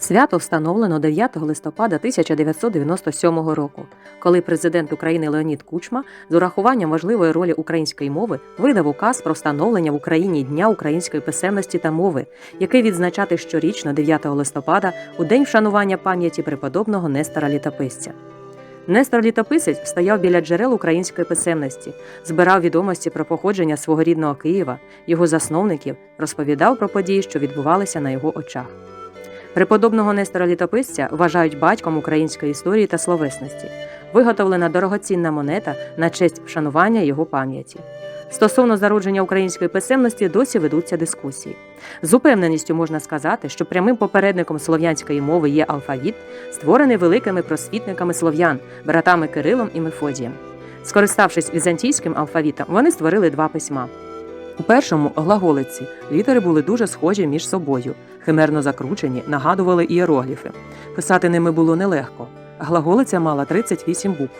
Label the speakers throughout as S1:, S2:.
S1: Свято встановлено 9 листопада 1997 року, коли президент України Леонід Кучма з урахуванням важливої ролі української мови видав указ про встановлення в Україні Дня української писемності та мови, який відзначати щорічно 9 листопада у день вшанування пам'яті преподобного Нестора Літописця. Нестор Літописець стояв біля джерел української писемності, збирав відомості про походження свого рідного Києва, його засновників, розповідав про події, що відбувалися на його очах. Преподобного Нестора Літописця вважають батьком української історії та словесності, виготовлена дорогоцінна монета на честь вшанування його пам'яті. Стосовно зародження української писемності досі ведуться дискусії. З упевненістю можна сказати, що прямим попередником слов'янської мови є алфавіт, створений великими просвітниками слов'ян, братами Кирилом і Мефодієм. Скориставшись візантійським алфавітом, вони створили два письма. У першому глаголиці літери були дуже схожі між собою, химерно закручені, нагадували ієрогліфи. Писати ними було нелегко. Глаголиця мала 38 букв.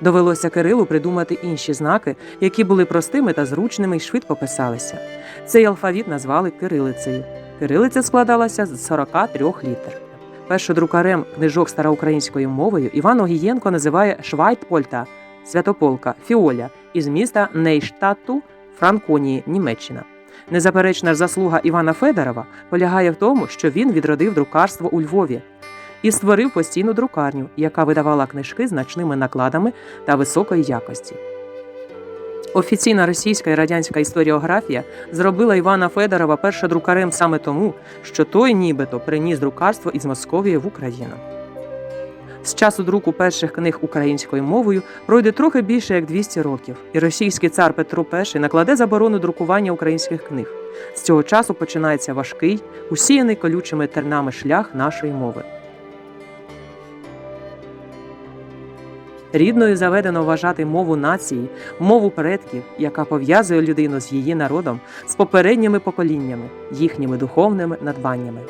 S1: Довелося Кирилу придумати інші знаки, які були простими та зручними і швидко писалися. Цей алфавіт назвали кирилицею. Кирилиця складалася з 43 літер. Першодрукарем книжок староукраїнською мовою Іван Огієнко називає Швайтпольта Святополка Фіоля із міста Нейштатту Франконії, Німеччина. Незаперечна заслуга Івана Федорова полягає в тому, що він відродив друкарство у Львові і створив постійну друкарню, яка видавала книжки значними накладами та високої якості. Офіційна російська і радянська історіографія зробила Івана Федорова першодрукарем саме тому, що той нібито приніс друкарство із Московії в Україну. З часу друку перших книг українською мовою пройде трохи більше як 200 років, і російський цар Петро І накладе заборону друкування українських книг. З цього часу починається важкий, усіяний колючими тернами шлях нашої мови. Рідною заведено вважати мову нації, мову предків, яка пов'язує людину з її народом, з попередніми поколіннями, їхніми духовними надбаннями.